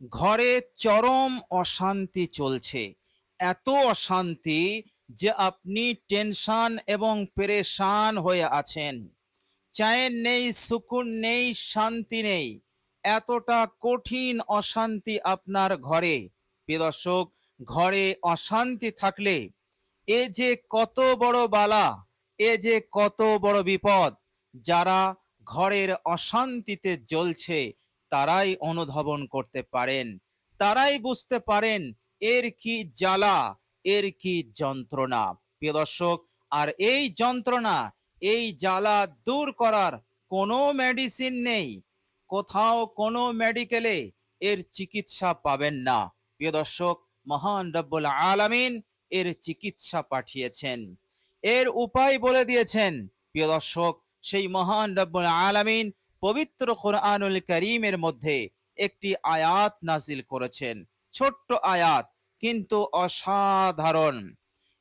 ঘরে চরম অশান্তি চলছে। এত অশান্তি যে আপনি টেনশন এবং পেরেশান হয়ে আছেন। চায়ের নেই সুকুন নেই, শান্তি নেই। এতটা কঠিন অশান্তি আপনার ঘরে। দর্শক, ঘরে অশান্তি থাকলে এ যে কত বড় বালা, এ যে কত বড় বিপদ, যারা ঘরের অশান্তিতে জ্বলছে তারাই অনুধাবন করতে পারেন। তারাই বুঝতে পারেন এর কি জ্বালা, এর কি যন্ত্রণা। প্রিয় দর্শক, আর এই যন্ত্রণা, এই জ্বালা দূর করার কোনো মেডিসিন নেই। কোথাও কোনো মেডিকেলে এর চিকিৎসা পাবেন না। প্রিয় দর্শক, মহান রব্বুল আলামিন এর চিকিৎসা পাঠিয়েছেন। এর উপায় বলে দিয়েছেন। প্রিয় দর্শক, সেই মহান রব্বুল আলামিন পবিত্র কোরআনুল করিমের মধ্যে একটি আয়াত নাজিল করেছেন। ছোট্ট আয়াত, কিন্তু অসাধারণ।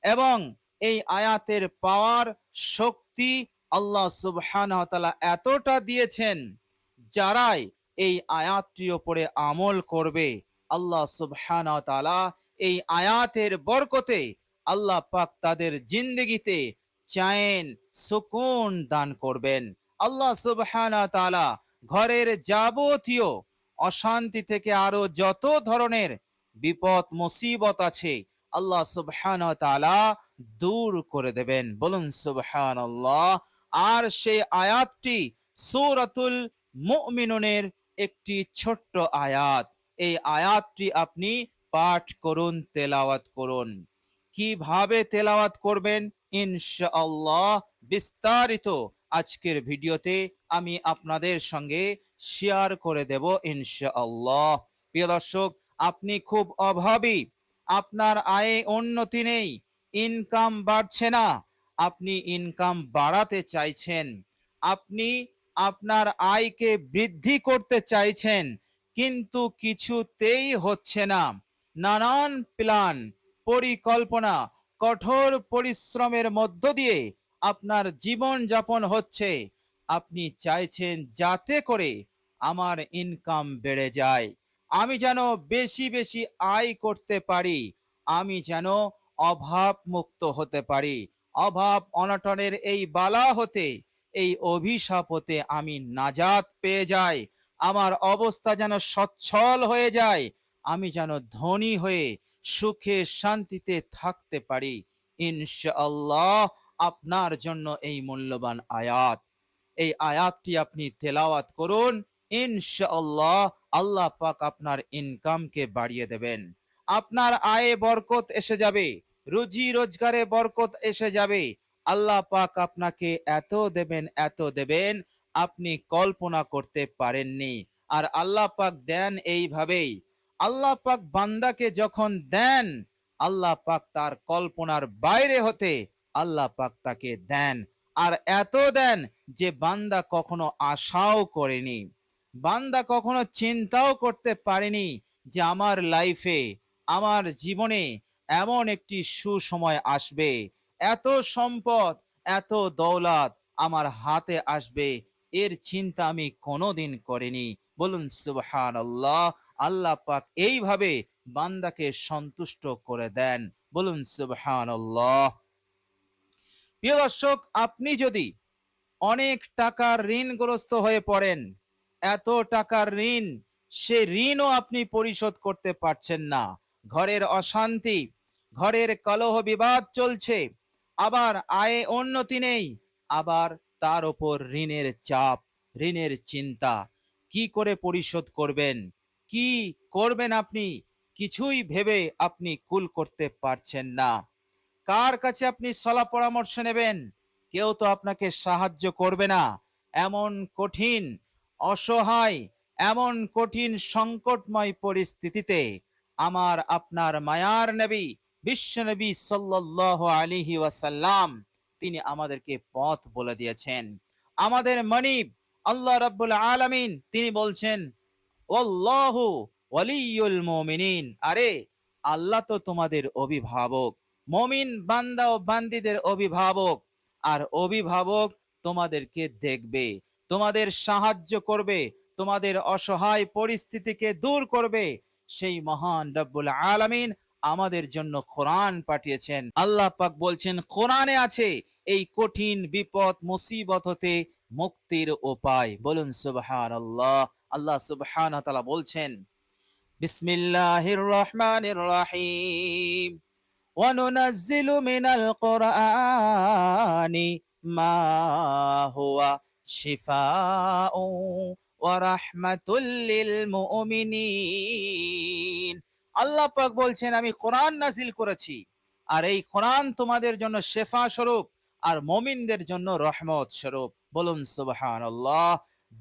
এবং এই আয়াতের পাওয়ার শক্তি আল্লাহ তাআলা এতটা দিয়েছেন, যারাই এই আয়াতটির ওপরে আমল করবে। আল্লাহ তাআলা এই আয়াতের বরকতে আল্লাহ পাক তাদের জিন্দগিতে চায়েন, সুকুন দান করবেন। আল্লাহ সুবহানাহু ওয়া তাআলা ঘরের যাবতীয় অশান্তি থেকে আরও যত ধরনের বিপদ, মুসিবত আছে, আল্লাহ সুবহানাহু ওয়া তাআলা দূর করে দেবেন। বলুন সুবহানাল্লাহ। আর সেই আয়াতটি সূরাতুল মুমিনুনের একটি ছোট্ট আয়াত। এই আয়াতটি আপনি পাঠ করুন, তেলাওয়াত করুন। কীভাবে তেলাওয়াত করবেন? ইনশাআল্লাহ বিস্তারিত আজকের ভিডিওতে আমি আপনাদের সঙ্গে শেয়ার করে দেব ইনশাআল্লাহ। প্রিয় দর্শক, আপনি খুব অভাবী, আপনার আয়ে উন্নতি নেই ইনকাম বাড়ছে না, আপনি ইনকাম বাড়াতে চাইছেন, আপনি আপনার আয়কে বৃদ্ধি করতে চাইছেন, কিন্তু কিছুতেই হচ্ছে না। নানান প্ল্যান পরিকল্পনা, কঠোর পরিশ্রমের মধ্য দিয়ে আপনার জীবন যাপন হচ্ছে। আপনি চাইছেন যাতে করে আমার ইনকাম বেড়ে যায়। আমি যেন বেশি বেশি আয় করতে পারি। আমি যেন অভাব মুক্ত হতে পারি। অভাব অনটনের এই বালা হতে, এই অভিশাপ হতে আমি নাজাত পেয়ে যাই। আমার অবস্থা যেন সচ্ছল হয়ে যায়। আমি যেন ধনী হয়ে সুখে শান্তিতে থাকতে পারি। ইনশাআল্লাহ আপনার জন্য এই মূল্যবান আয়াত। এই আয়াতটি আপনি তেলাওয়াত করুন, ইনশাআল্লাহ আল্লাহ পাক আপনার ইনকামকে বাড়িয়ে দেবেন। আপনার আয়ে বরকত এসে যাবে, রুজি রোজগারে বরকত এসে যাবে। আল্লাহ পাক আপনাকে এত দেবেন এত দেবেন, আপনি কল্পনা করতে পারেননি। আর আল্লাহ পাক দেন এইভাবেই। আল্লাহ পাক বান্দাকে যখন দেন, আল্লাহ পাক তার কল্পনার বাইরে হতে আল্লাহ পাক তাকে দেন। আর এত দেন যে বান্দা কখনো আশাও করেনি। বান্দা কখনো চিন্তাও করতে পারেনি যে আমার লাইফে আমার জীবনে এমন একটি সুসময় আসবে। এত সম্পদ, এত দৌলত আমার হাতে আসবে। এর চিন্তা আমি কোনোদিন করিনি। বলুন সুবহান আল্লাহ আল্লাহ পাক এইভাবে বান্দাকে সন্তুষ্ট করে দেন। বলুন সুবহান আল্লাহ প্রিয় দর্শক, আপনি যদি অনেক টাকার ঋণগ্রস্ত হয়ে পড়েন, এত টাকার ঋণ, সে ঋণও আপনি পরিশোধ করতে পারছেন না। ঘরের অশান্তি, ঘরের কলহ বিবাদ চলছে, আবার আয়ে উন্নতি নেই, আবার তার ওপর ঋণের চাপ, ঋণের চিন্তা। কি করে পরিশোধ করবেন? কি করবেন আপনি? কিছুই ভেবে আপনি কুল করতে পারছেন না। কার কাছে আপনি সলা পরামর্শ নেবেন? কেউ তো আপনাকে সাহায্য করবে না। এমন কঠিন, অসহায়, এমন কঠিন সংকটময় পরিস্থিতিতে আমার আপনার মায়ার নবী বিশ্বনবী সাল্লাল্লাহু আলাইহি ওয়াসাল্লাম, তিনি আমাদেরকে পথ বলে দিয়েছেন। আমাদের মনিব, আল্লাহ রাব্বুল আলামিন, তিনি বলছেন, ওয়াল্লাহু ওয়ালিয়ুল মুমিনিন। আরে, আল্লাহ তো তোমাদের অভিভাবক। মমিন বান্দা ও বান্দিদের অভিভাবক। আর অভিভাবক তোমাদেরকে দেখবে, তোমাদের সাহায্য করবে, তোমাদের অসহায় পরিস্থিতিকে দূর করবে। সেই মহান রব্বুল আলামিন আমাদের জন্য কোরআন পাঠিয়েছেন। আল্লাহ পাক বলছেন, কোরআনে আছে, এই কঠিন বিপদ, মুসিবত হতে মুক্তির উপায়। বলুন সুবহান আল্লাহ আল্লাহ সুবহান তাআলা বলছেন, বিসমিল্লাহির রহমানির রহিম। وننزل من القرآن ما هو شفاء ورحمة للمؤمنين আল্লাহ পাক বলছেন আমি কোরআন নাজিল করেছি আর এই কোরআন তোমাদের জন্য শেফা স্বরূপ আর মমিনদের জন্য রহমত স্বরূপ বলুন সুবহানাল্লাহ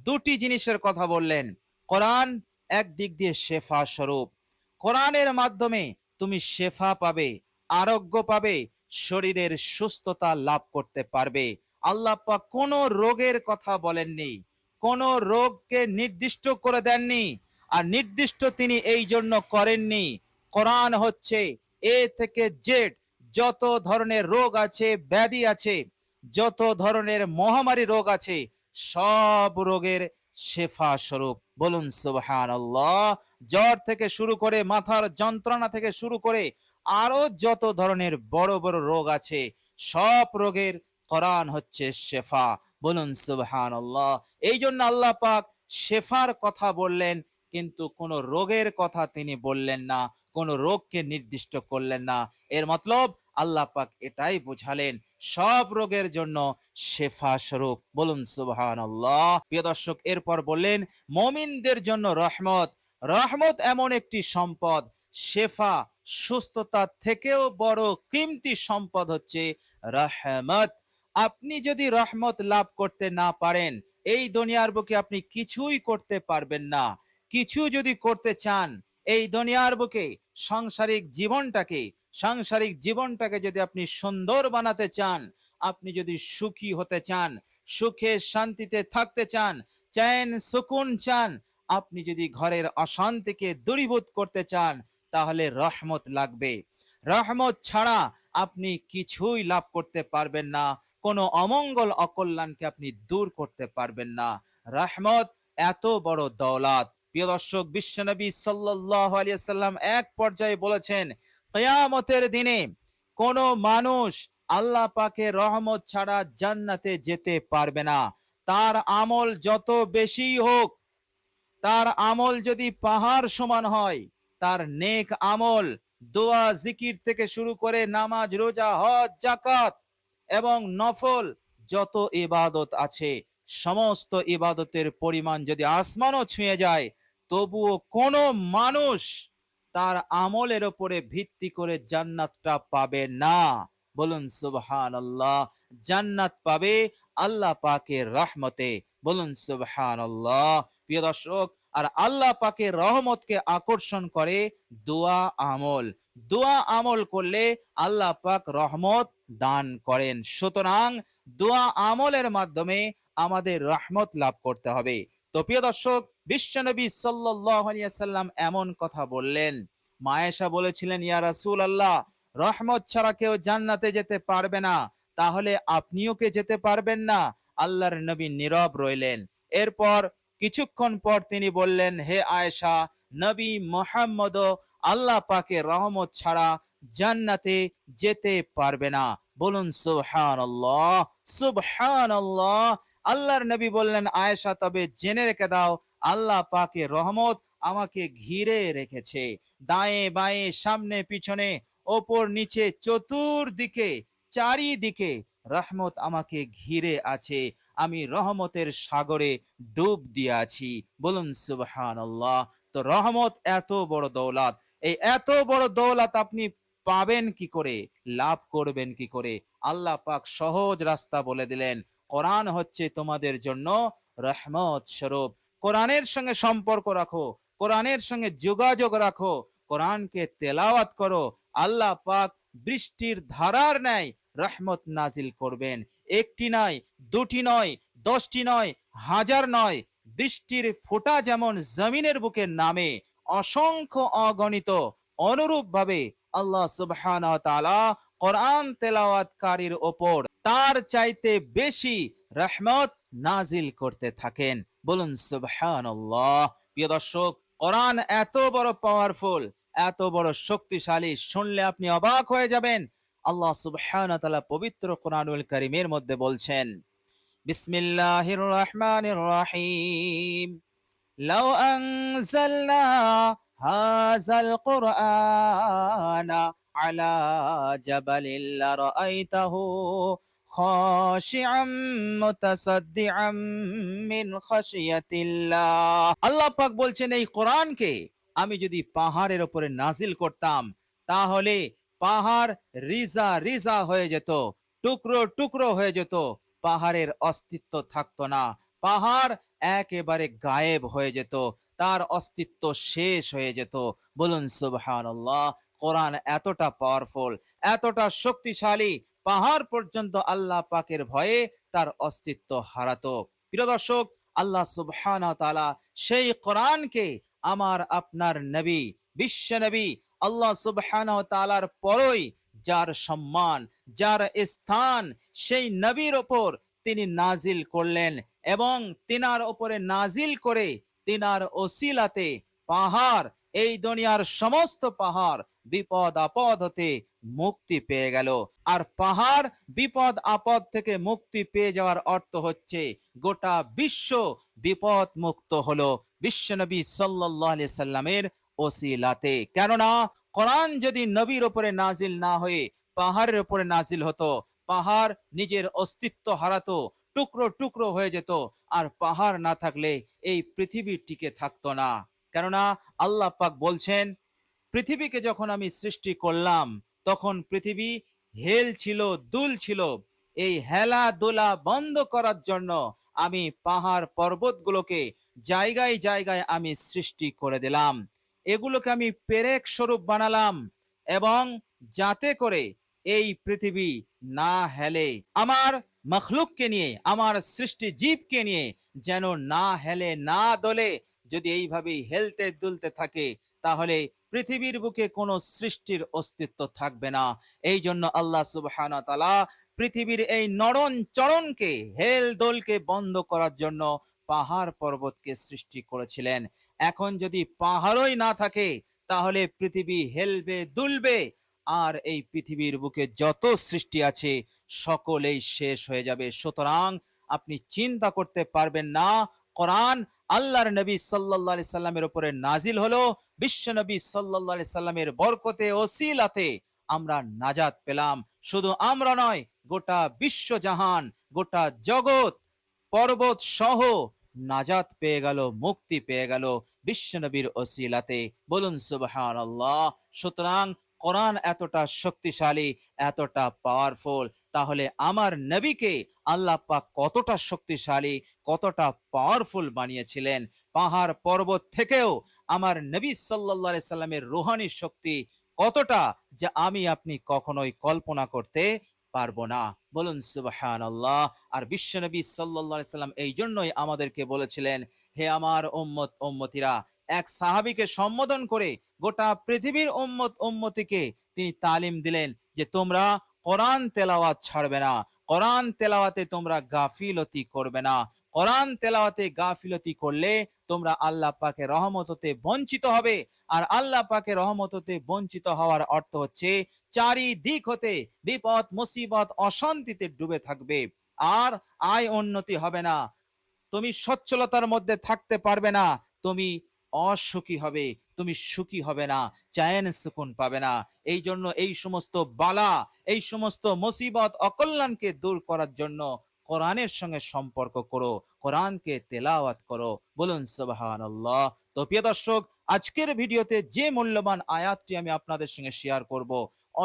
দুটি জিনিসের কথা বললেন কোরআন এক দিক দিয়ে শেফা স্বরূপ কোরআনের মাধ্যমে তুমি শেফা পাবে আরোগ্য পাবে, শরীরের সুস্থতা লাভ করতে পারবে। আল্লাহ কোনো রোগের কথা বলেননি, কোন রোগকে নির্দিষ্ট করে দেননি, আর নির্দিষ্ট তিনি এই জন্য করেননি। কোরআন হচ্ছে এ থেকে জেড, যত ধরনের রোগ আছে, ব্যাধি আছে, যত ধরনের মহামারী রোগ আছে, সব রোগের শেফা স্বরূপ। বলুন সুবহান জ্বর থেকে শুরু করে মাথার যন্ত্রণা থেকে শুরু করে আরও যত ধরনের বড় বড় রোগ আছে, সব রোগের কোরআন হচ্ছে শেফা। বলুন সুবহান আল্লাহ এই জন্য আল্লাহ পাক শেফার কথা বললেন, কিন্তু কোন রোগের কথা তিনি বললেন না, কোন রোগকে নির্দিষ্ট করলেন না। এর মতলব আল্লাহ পাক এটাই বুঝালেন, সব রোগের জন্য শেফা স্বরূপ। বলুন সুবহান আল্লাহ প্রিয় দর্শক, এরপর বললেন, মমিনদের জন্য রহমত। রহমত এমন একটি সম্পদ, শেফা সুস্থতা থেকেও বড় কিমতি সম্পদ হচ্ছে রহমত। আপনি যদি রহমত লাভ করতে না পারেন, এই দুনিয়ার বুকে আপনি কিছুই করতে পারবেন না। কিছু যদি করতে চান, এই দুনিয়ার বুকে সাংসারিক জীবনটাকে সাংসারিক জীবনটাকে যদি আপনি সুন্দর বানাতে চান, আপনি যদি সুখী হতে চান, সুখে শান্তিতে থাকতে চান চ্যান সুকুন চান, আপনি যদি ঘরের অশান্তিকে দূরীভূত করতে চান তাহলে রহমত লাগবে। রহমত ছাড়া আপনি কিছুই লাভ করতে পারবেন না। কোনো অমঙ্গল অকল্যাণকে আপনি দূর করতে পারবেন না। রহমত এত বড় দৌলাত। প্রিয় দর্শক, বিশ্বনবী সাল্লাল্লাহু আলাইহি সাল্লাম এক পর্যায়ে বলেছেন, কিয়ামতের দিনে কোন মানুষ আল্লাহ পাকে রহমত ছাড়া জান্নাতে যেতে পারবে না। তার আমল যত বেশি হোক, তার আমল যদি পাহাড় সমান হয় তার নেক আমল, দোয়া, জিকির থেকে শুরু করে নামাজ, রোজা, হজ জাকাত এবং নফল যত ইবাদত আছে, সমস্ত ইবাদতের পরিমাণ যদি আসমানও ছুঁয়ে যায়, তবুও কোনো মানুষ তার আমলের ওপরে ভিত্তি করে জান্নাতটা পাবে না। বলুন সুবহান আল্লাহ জান্নাত পাবে আল্লাহ পাকের রহমতে। বলুন সুবহান আল্লাহ প্রিয় দর্শক আর আল্লাহ পাকের রহমতকে আকর্ষণ করে দোয়া আমল। দোয়া আমল করলে আল্লাহ পাক রহমত দান করেন। সুতরাং দোয়া আমলের মাধ্যমে আমাদের রহমত লাভ করতে হবে। তো প্রিয় দর্শক, বিশ্বনবী সাল্লাম এমন কথা বললেন। মায়েশা বলেছিলেন, ইয়া রাসূল আল্লাহ রহমত ছাড়া কেউ জান্নাতে যেতে পারবে না। তাহলে আপনিও কে যেতে পারবেন না? আল্লাহর নবী নীরব রইলেন। এরপর কিছুক্ষণ পর তিনি বললেন, হে আয়েশা, নবী মোহাম্মদ আল্লাহ পাকে রহমত ছাড়া জান্নাতে যেতে পারবে না। বলুন সুবহান আল্লাহ সুবহান আল্লাহ আল্লাহর নবী বললেন, আয়েশা, তবে জেনে রেখে দাও, আল্লাহ পাকে রহমত আমাকে ঘিরে রেখেছে। দায়ে বায়ে, সামনে পিছনে, ওপর নিচে, চতুর্দিকে, চারিদিকে রহমত আমাকে ঘিরে আছে। আমি রহমতের সাগরে ডুব দিয়ে আছি বলুন সুবহান আল্লাহ তো রহমত এত বড় দৌলাত। এই এত বড় দৌলাত আপনি পাবেন কি করে? লাভ করবেন কি করে? আল্লাহ পাক সহজ রাস্তা বলে দিলেন। কোরআন হচ্ছে তোমাদের জন্য রহমত স্বরূপ। কোরআনের সঙ্গে সম্পর্ক রাখো। কোরআনের সঙ্গে যোগাযোগ রাখো। কোরআনকে তেলাওয়াত করো। আল্লাহ পাক বৃষ্টির ধারার ন্যায় রহমত নাজিল করবেন। একটি নয়, দুটি নয়, দশটি নয়, হাজার নয়, বৃষ্টির ফোঁটা যেমন জমিনের বুকে নামে অসংখ্য অগণিত অনুরূপ ভাবে আল্লাহ সুবহান কোরআন তেলাওয়াতকারীর ওপর তার চাইতে বেশি রহমত নাজিল করতে থাকেন। বলুন সুবহান প্রিয় দর্শক, কোরআন এত বড় পাওয়ারফুল এত বড় শক্তিশালী, শুনলে আপনি অবাক হয়ে যাবেন। আল্লাহ সুবহানাহু ওয়া তাআলা পবিত্র কোরআনুল কারীমের মধ্যে বলছেন, বিসমিল্লাহির রহমানির রহিম। লাউ আনজালনা হাযাল কুরআনা আলা জাবালিন লারাআইতাহু খাশিআম মুতাসাদ্দিআম মিন খাশিয়াতিল্লাহ। আল্লাহ পাক বলছেন, এই কোরআনকে আমি যদি পাহাড়ের উপরে নাজিল করতাম, তাহলে পাহাড় রিজা রিজা হয়ে যেত, টুকরো টুকরো হয়ে যেত, পাহাড়ের অস্তিত্ব থাকতো না। পাহাড় একেবারে গায়েব হয়ে যেত, তার অস্তিত্ব শেষ হয়ে যেত। বলুন, সুবহানাল্লাহ, কোরআন এতটা পাওয়ারফুল এতটা শক্তিশালী, পাহাড় পর্যন্ত আল্লাহ পাকের ভয়ে তার অস্তিত্ব হারাতো। প্রিয় দর্শক, আল্লাহ সুবহান তাআলা সেই কোরআনকে আমার আপনার নবী, বিশ্ব নবী আল্লাহ সুবহানাহু ওয়া তাআলার পরই যার সম্মান, যার স্থান, সেই নবীর ওপর তিনি নাজিল করলেন এবং তিনার ওপরে নাজিল করে তিনার ওসিলাতে পাহাড়, এই দুনিয়ার সমস্ত পাহাড় বিপদ আপদ হতে মুক্তি পেয়ে গেল। আর পাহাড় বিপদ আপদ থেকে মুক্তি পেয়ে যাওয়ার অর্থ হচ্ছে গোটা বিশ্ব বিপদ মুক্ত হলো বিশ্বনবী আলাইহি সাল্লামের ওসিলাতে। কেননা, কোরআন যদি নবীর ওপরে নাজিল না হয়ে পাহাড়ের উপরে নাজিল হতো, পাহাড় নিজের অস্তিত্ব হারাতো, টুকরো টুকরো হয়ে যেত, আর পাহাড় না থাকলে এই পৃথিবী টিকে থাকতো না। কেননা, আল্লাহ পাক বলছেন, পৃথিবীকে যখন আমি সৃষ্টি করলাম, তখন পৃথিবী হেল ছিল, দুল ছিল। এই হেলা দোলা বন্ধ করার জন্য আমি পাহাড় পর্বতগুলোকে জায়গায় জায়গায় আমি সৃষ্টি করে দিলাম। এগুলোকে আমি পেরেক স্বরূপ বানালাম এবং যাতে করে এই পৃথিবী না হেলে। আমার মখলুককে নিয়ে, আমার সৃষ্টি জীবকে নিয়ে যেন না হেলে, না দলে যদি এইভাবেই হেলতে দুলতে থাকে, তাহলে পৃথিবীর বুকে কোনো সৃষ্টির অস্তিত্ব থাকবে না। এই জন্য আল্লাহ সুবহানাহু ওয়া তাআলা পৃথিবীর এই নরন চরণকে, হেল দোলকে বন্ধ করার জন্য পাহাড় পর্বতকে সৃষ্টি করেছিলেন। এখন যদি পাহাড়ই না থাকে, তাহলে পৃথিবী হেলবে, দুলবে। আর এই পৃথিবীর বুকে যত সৃষ্টি আছে, সকলেই শেষ হয়ে যাবে। সুতরাং আপনি চিন্তা করতে পারবেন না। কোরআন আল্লাহর নবী আলাইহি সাল্লামের উপরে নাজিল হলো। বিশ্ব নবী আলাইহি সাল্লামের বরকতে, ওসিলাতে আমরা নাজাত পেলাম। শুধু আমরা নয়, গোটা বিশ্ব জাহান, গোটা জগৎ, পর্বত সহ নাজাত পেয়ে গেল, মুক্তি পেয়ে গেল বিশ্বনবীর ওসিলাতে। বলুন সুবহান আল্লাহ সুতরাং কোরআন এতটা শক্তিশালী, এতটা পাওয়ারফুল তাহলে আমার নবীকে আল্লাহ পাক কতটা শক্তিশালী, কতটা পাওয়ারফুল বানিয়েছিলেন? পাহাড় পর্বত থেকেও আমার নবী আলাইহি সাল্লামের রুহানি শক্তি কতটা যা আমি আপনি কখনোই কল্পনা করতে পারব না। বলুন, সুবহানাল্লাহ। আর বিশ্বনবী আলাইহি সাল্লাম এই জন্যই আমাদেরকে বলেছিলেন, হে আমার উম্মত, উম্মতিরা, এক সাহাবীকে সম্বোধন করে গোটা পৃথিবীর উম্মত, উম্মতিকে তিনি তালিম দিলেন যে তোমরা কোরআন তেলাওয়াত ছাড়বে না, কোরআন তেলাওয়াতে তোমরা গাফিলতি করবে না। কোরআন তেলাওয়াতে গাফিলতি করলে তোমরা আল্লাহ পাকে রহমত হতে বঞ্চিত হবে। আর আল্লাহ পাকে রহমত হতে বঞ্চিত হওয়ার অর্থ হচ্ছে চারিদিক হতে বিপদ, মুসিবত, অশান্তিতে ডুবে থাকবে। আর আয় উন্নতি হবে না। তুমি সচ্ছলতার মধ্যে থাকতে পারবে না। তুমি অসুখী হবে। তুমি সুখী হবে না। চায়ন সুকুন পাবে না। এই জন্য এই সমস্ত বালা, এই সমস্ত মুসিবত, অকল্যাণকে দূর করার জন্য কোরআনের সঙ্গে সম্পর্ক করো, কোরআনকে তেলাওয়াত করো। বলুন, সুবহানাল্লাহ। তো প্রিয় দর্শক, আজকের ভিডিওতে যে মূল্যবান আয়াতটি আমি আপনাদের সঙ্গে শেয়ার করব,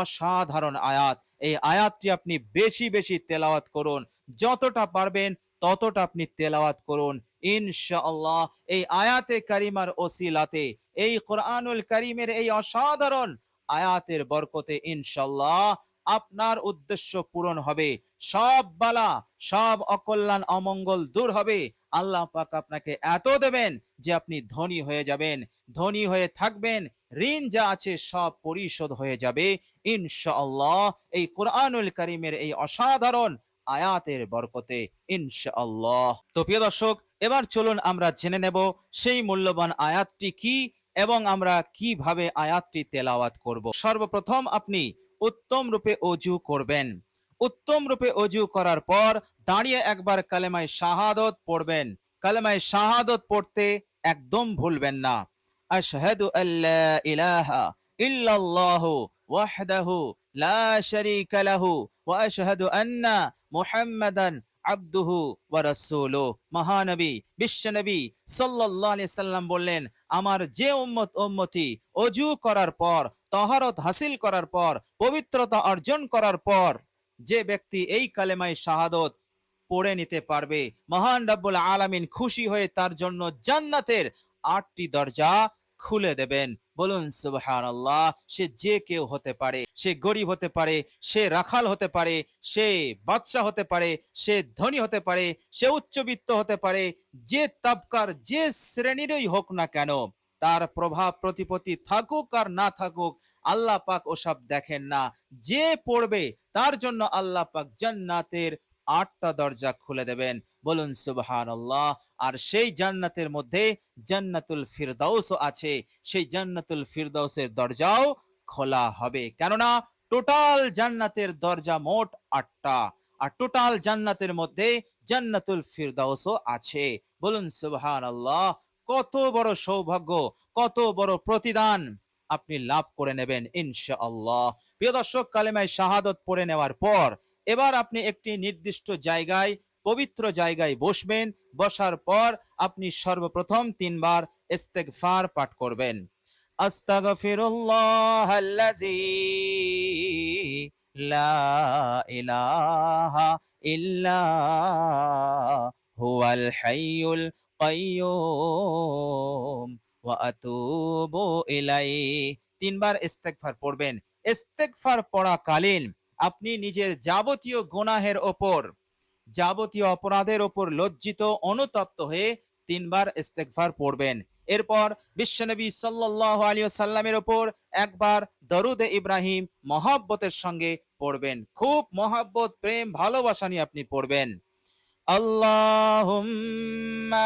অসাধারণ আয়াত। এই আয়াতটি আপনি বেশি বেশি তেলাওয়াত করুন। যতটা পারবেন ততটা আপনি তেলাওয়াত করুন। ইনশাআল্লাহ, এই আয়াতে কারিমার ওসিলাতে, এই কোরআনুল কারিমের এই অসাধারণ আয়াতের বরকতে ইনশাআল্লাহ আপনার উদ্দেশ্য পূরণ হবে। সব বালা, সব অকল্যাণ, অমঙ্গল দূর হবে। আল্লাহ পাক আপনাকে এত দেবেন যে আপনি ধনী হয়ে যাবেন। ধনী হয়ে থাকবেন, ঋণ যা আছে সব পরিশোধ হয়ে যাবে। ইনশাআল্লাহ এই কোরআনুল করিমের এই অসাধারণ আয়াতের বরকতে, ইনশাআল্লাহ। তো প্রিয় দর্শক, এবার চলুন আমরা জেনে নেব সেই মূল্যবান আয়াতটি কি এবং আমরা কীভাবে আয়াতটি তেলাওয়াত করব। সর্বপ্রথম আপনি উত্তম রূপে অজু করবেন। উত্তম রূপে অজু করার পর দাঁড়িয়ে একবার কালেমায় শাহাদত পড়বেন। কালেমায় শাহাদত পড়তে একদম ভুলবেন না। আশহাদু আল্লা ইলাহা ইল্লাল্লাহু ওয়াহদাহু লা শারীকা লাহু ওয়া আশহাদু আন্না মুহাম্মাদান আব্দুহু ওয়া রাসূলুহু। মহানবী, বিশ্বনবী সাল্লাল্লাহু আলাইহি সাল্লাম বললেন, আমার যে উম্মত উম্মতি অজু করার পর তহরত হাসিল করার পর, পবিত্রতা অর্জন করার পর, যে ব্যক্তি এই কালেমায় শাহাদত পড়ে নিতে পারবে, মহান রাব্বুল আলামিন খুশি হয়ে তার জন্য জান্নাতের আটটি দরজা খুলে দেবেন। বলুন, সুবহানাল্লাহ, সে যে কেউ হতে পারে, সে গরিব হতে পারে, সে রাখাল হতে পারে, সে বাদশাহ হতে পারে, সে ধনী হতে পারে, সে উচ্চবিত্ত হতে পারে, যে তাবকার যে শ্রেণীরই হোক না কেন তার প্রভাব প্রতিপত্তি থাকুক আর না থাকুক, আল্লাহ পাক ওসব দেখেন না। যে পড়বে, তার জন্য আল্লাহ পাক জান্নাতের আটটা দরজা খুলে দেবেন। বলুন সুবহান আর সেই জান্নাতের মধ্যে জান্নাতুল ফিরদাউস আছে। সেই জান্নাতুল ফিরদাউসের দরজাও খোলা হবে। কেননা, টোটাল জান্নাতের দরজা মোট আটটা। আর টোটাল জান্নাতের মধ্যে জান্নাতুল ফিরদাউসও আছে। বলুন সুবহান কত বড় সৌভাগ্য, কত বড় প্রতিদান আপনি লাভ করে নেবেন ইনশাআল্লাহ। প্রিয় দর্শক, কালেমায় শাহাদত পড়ে নেওয়ার পর এবার আপনি একটি নির্দিষ্ট জায়গায়, পবিত্র জায়গায় বসবেন, বসার পর আপনি সর্বপ্রথম তিনবার ইস্তেগফার পাঠ করবেন। আস্তাগফিরুল্লাহ আল্লাযী লা ইলাহা ইল্লা হুয়াল হাইয়ুল কাইয়্যুম ওয়া আতুবু ইলাইহি। তিনবার ইস্তেগফার পড়বেন। ইস্তেগফার পড়াকালীন আপনি নিজের যাবতীয় গুনাহের ওপর, যাবতীয় অপরাধের ওপর লজ্জিত, অনুতপ্ত হয়ে তিনবার ইস্তেগফার পড়বেন। এরপর বিশ্বনবী সাল্লাল্লাহু আলাইহি সাল্লামের ওপর একবার দরুদ ইব্রাহিম মহব্বতের সঙ্গে পড়বেন। খুব মহব্বত, প্রেম, ভালোবাসা নিয়ে আপনি পড়বেন। আল্লাহুম্মা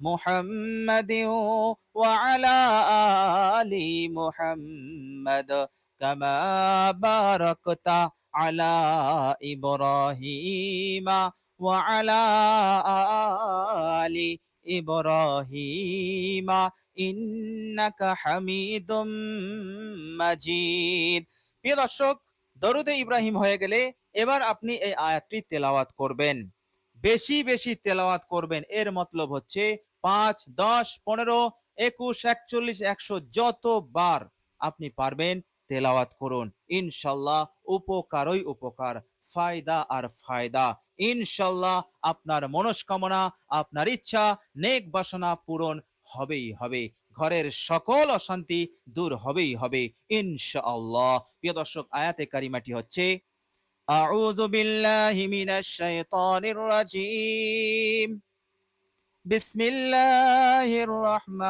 محمد وعلى آل محمد كما باركت على إبراهيم وعلى آل إبراهيم إنك حميد مجيد প্রিয় দর্শক দরুদে ইব্রাহিম হয়ে গেলে এবার আপনি এই আয়াতটি তেলাওয়াত করবেন বেশি বেশি তেলাওয়াত করবেন। এর মতলব হচ্ছে পাঁচ, দশ, পনেরো, একুশ, একচল্লিশ, একশো যতবার আপনি পারবেন তেলাওয়াত করুন। ইনশাল্লাহ উপকারই উপকার, ফায়দা আর ফায়দা। ইনশাল্লাহ আপনার মনস্কামনা, আপনার ইচ্ছা, নেক বাসনা পূরণ হবেই হবে। ঘরের সকল অশান্তি দূর হবেই হবে। ইনশাআল্লাহ প্রিয় দর্শক, আয়াতে কারিমাটি হচ্ছে أعوذ بالله من الشيطان الرجيم بسم الله الرحمن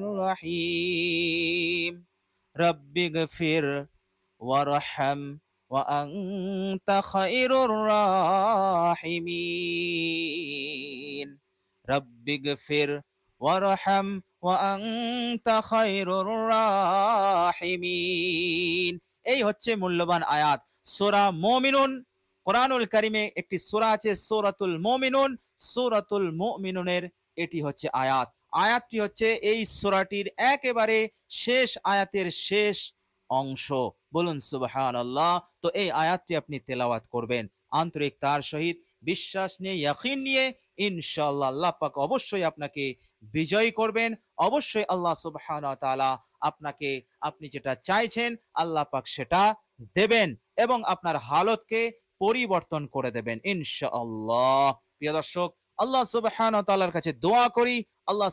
الرحيم رب اغفر وارحم وأنت خير الراحمين رب اغفر وارحم وأنت خير الراحمين এই হচ্ছে মূল্যবান আয়াত। সোরা মমিনুন, কোরআনুল কারিমে একটি সোরা আছে, সোরাতুল মমিনুন। সোরাতুল মুমিনুনের এটি হচ্ছে আয়াত। আয়াতটি হচ্ছে এই সোরাটির একেবারে শেষ আয়াতের শেষ অংশ। বলুন সুবহান আল্লাহ তো এই আয়াতটি আপনি তেলাওয়াত করবেন। আন্তরিক তার সহিত বিশ্বাস নিয়ে, ইয়াকিন নিয়ে, ইনশাআল্লাহ, আল্লাহ পাক অবশ্যই আপনাকে বিজয়ী করবেন। অবশ্যই আল্লাহ তাআলা আপনাকে, আপনি যেটা চাইছেন, আল্লাহ পাক সেটা দেবেন এবং আপনার হালতকে পরিবর্তন করে দেবেন, ইনশাআল্লাহ। প্রিয় দর্শক, আল্লাহ সুবহান তাআলার কাছে দোয়া করি, আল্লাহ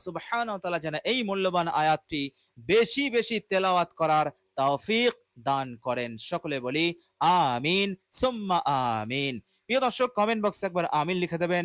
তাআলা যেন এই মূল্যবান আয়াতটি বেশি বেশি তেলাওয়াত করার তৌফিক দান করেন। সকলে বলি, আমিন, সুম্মা আমিন। প্রিয় দর্শক কমেন্ট বক্সে একবার আমিন লিখে দেবেন।